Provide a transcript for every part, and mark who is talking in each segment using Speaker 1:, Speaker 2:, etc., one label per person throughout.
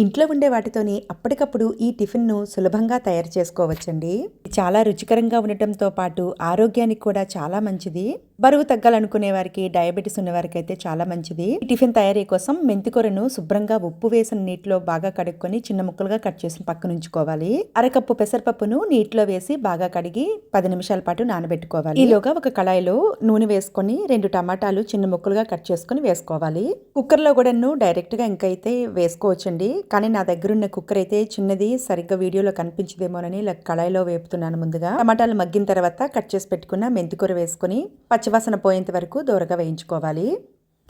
Speaker 1: ఇంట్లో ఉండే వాటితోని అప్పటికప్పుడు ఈ టిఫిన్ను సులభంగా తయారు చేసుకోవచ్చండి. చాలా రుచికరంగా ఉండటంతో పాటు ఆరోగ్యానికి కూడా చాలా మంచిది. బరువు తగ్గాలనుకునే వారికి డయాబెటీస్ ఉన్న వారికి అయితే చాలా మంచిది. టిఫిన్ తయారీ కోసం మెంతికూరను శుభ్రంగా ఉప్పు వేసిన నీటిలో బాగా కడుక్కొని చిన్న ముక్కలుగా కట్ చేసి పక్కన ఉంచుకోవాలి అరకప్పు పెసరపప్పును నీటిలో వేసి బాగా కడిగి పది నిమిషాల పాటు నానబెట్టుకోవాలి. ఈలోగా ఒక కళాయిలో నూనె వేసుకొని రెండు టమాటాలు చిన్న ముక్కలుగా కట్ చేసుకొని వేసుకోవాలి. కుక్కర్లో కూడాను డైరెక్ట్గా ఇంకైతే వేసుకోవచ్చండి. కానీ నా దగ్గర ఉన్న కుక్కర్ అయితే చిన్నది సరిగ్గా వీడియోలో కనిపించదేమోనని ఇలా కళాయిలో వేపుతున్నాను ముందుగా. టమాటాలు మగ్గిన తర్వాత కట్ చేసి పెట్టుకున్న మెంతికూర వేసుకొని పచ్చివాసన పోయేంత వరకు దూరగా వేయించుకోవాలి.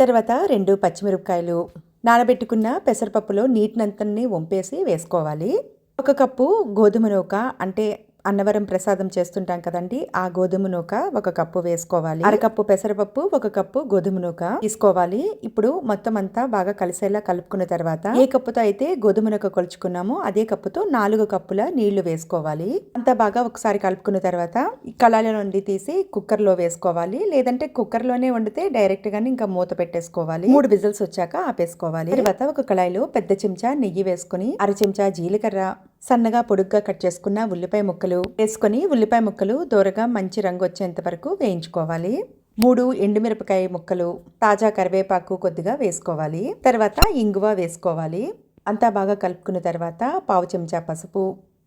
Speaker 1: తర్వాత రెండు పచ్చిమిరపకాయలు నానబెట్టుకున్న పెసరపప్పులో నీటినంతని వంపేసి వేసుకోవాలి. ఒక కప్పు గోధుమ నూక అంటే అన్నవరం ప్రసాదం చేస్తుంటాం కదండి. ఆ గోధుమ నూక ఒక కప్పు వేసుకోవాలి. అరకప్పు పెసరపప్పు ఒక కప్పు గోధుమ నూక తీసుకోవాలి. ఇప్పుడు మొత్తం అంతా బాగా కలిసేలా కలుపుకున్న తర్వాత ఏ కప్పుతో అయితే గోధుమ నూక కొలుచుకున్నామో అదే కప్పుతో నాలుగు కప్పుల నీళ్ళు వేసుకోవాలి. అంతా బాగా ఒకసారి కలుపుకున్న తర్వాత కళాయిలో నుండి తీసి కుక్కర్లో వేసుకోవాలి. లేదంటే కుక్కర్లోనే వండితే డైరెక్ట్ గానే ఇంకా మూత పెట్టేసుకోవాలి. మూడు విజిల్స్ వచ్చాక ఆపేసుకోవాలి. తర్వాత ఒక కళాయిలో పెద్ద చెంచా నెయ్యి వేసుకుని అర చెంచా జీలకర్ర సన్నగా పొడుగ్గా కట్ చేసుకున్న ఉల్లిపాయ ముక్కలు వేసుకొని ఉల్లిపాయ ముక్కలు దూరగా మంచి రంగు వచ్చేంత వరకు వేయించుకోవాలి. మూడు ఎండుమిరపకాయ ముక్కలు తాజా కరివేపాకు కొద్దిగా వేసుకోవాలి. తర్వాత ఇంగువ వేసుకోవాలి. అంతా బాగా కలుపుకున్న తర్వాత పావు చెంచా పసుపు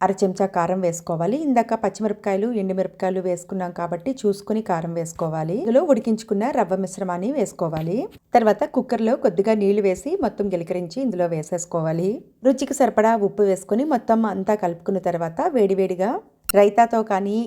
Speaker 1: అర చెంచా కారం వేసుకోవాలి. ఇందాక పచ్చిమిరపకాయలు ఎండుమిరపకాయలు వేసుకున్నాం కాబట్టి చూసుకుని కారం వేసుకోవాలి. ఇందులో ఉడికించుకున్న రవ్వ మిశ్రమాన్ని వేసుకోవాలి. తర్వాత కుక్కర్లో కొద్దిగా నీళ్ళు వేసి మొత్తం గిలికరించి ఇందులో వేసేసుకోవాలి. రుచికి సరిపడా ఉప్పు వేసుకుని మొత్తం అంతా కలుపుకున్న తర్వాత వేడివేడిగా రైతాతో కానీ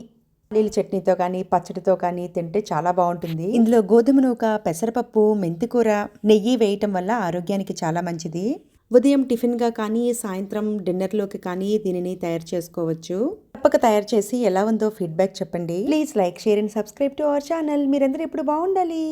Speaker 1: పల్లీల చట్నీతో కానీ పచ్చడితో కానీ తింటే చాలా బాగుంటుంది. ఇందులో గోధుమ నూక పెసరపప్పు మెంతికూర నెయ్యి వేయటం వల్ల ఆరోగ్యానికి చాలా మంచిది. ఉదయం టిఫిన్గా కానీ సాయంత్రం డిన్నర్లోకి కానీ దీనిని తయారు చేసుకోవచ్చు. తప్పక తయారు చేసి ఎలా ఉందో ఫీడ్బ్యాక్ చెప్పండి. Please like share and subscribe to our channel. మీరందరూ ఇప్పుడు బాగుండాలి.